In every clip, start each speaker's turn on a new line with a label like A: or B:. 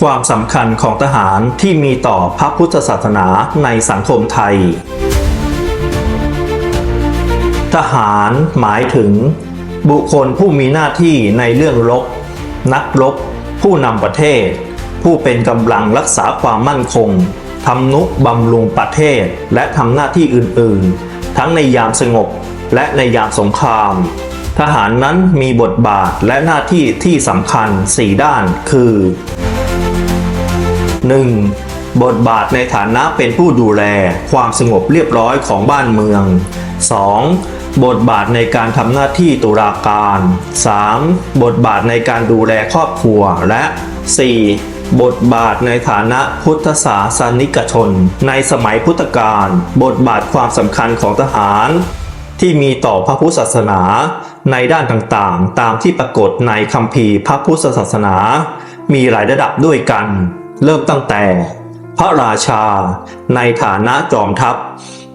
A: ความสำคัญของทหารที่มีต่อพระพุทธศาสนาในสังคมไทย ทหารหมายถึง บุคคลผู้มีหน้าที่ในเรื่องรบนักรบ ผู้นำประเทศ ผู้เป็นกำลังรักษาความมั่นคงทำนุบำรุงประเทศและทำหน้าที่อื่นๆ ทั้งในยามสงบและในยามสงคราม ทหารนั้นมีบทบาทและหน้าที่ที่สำคัญ 4 ด้านคือ 1. บทบาทในฐานะเป็นผู้ดูแลความสงบเรียบร้อยของบ้านเมือง 2. บทบาทในการทำหน้าที่ตุลาการ 3. บทบาทในการดูแลครอบครัวและ 4. บทบาทในฐานะพุทธศาสนิกชน ในสมัยพุทธกาลบทบาทความสำคัญของทหาร ที่มีต่อพระพุทธศาสนาในด้านต่างๆ ตามที่ปรากฏในคัมภีร์พระพุทธศาสนา มีหลายระดับด้วยกัน เริ่มตั้งแต่ พระราชา ในฐานะจอมทัพ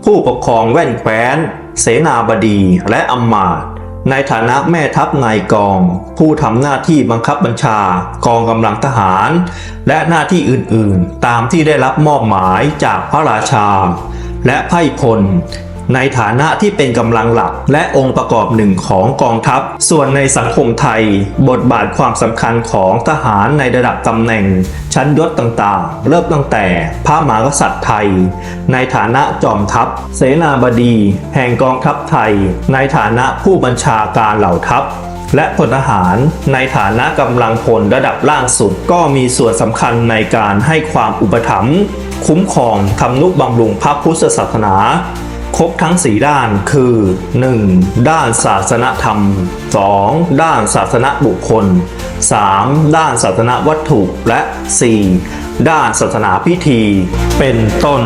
A: ผู้ปกครองแว่นแคว้น เสนาบดีและอำมาตย์ในฐานะแม่ทัพนายกอง ผู้ทำหน้าที่บังคับบัญชากองกำลังทหาร และหน้าที่อื่นๆ ตามที่ได้รับมอบหมายจากพระราชา และไพร่พล ในฐานะที่เป็นกำลังหลัก และองค์ประกอบหนึ่งของกองทัพ ส่วนในสังคมไทย บทบาทความสำคัญของทหารในระดับตำแหน่ง ชั้นยศต่างๆ เริ่มตั้งแต่พระมหากษัตริย์ไทย ในฐานะจอมทัพ เสนาบดี แห่งกองทัพไทย ในฐานะผู้บัญชาการเหล่าทัพและพลทหารในฐานะกำลังพลระดับล่างสุด ก็มีส่วนสำคัญในการให้ความอุปถัมภ์คุ้มครองทำนุบำรุงพระพุทธศาสนา ครบทั้ง 4 ด้านคือ 1. ด้านศาสนธรรม 2. ด้านศาสนบุคคล 3. ด้านศาสนวัตถุและ 4. ด้านศาสนาพิธี เป็นต้น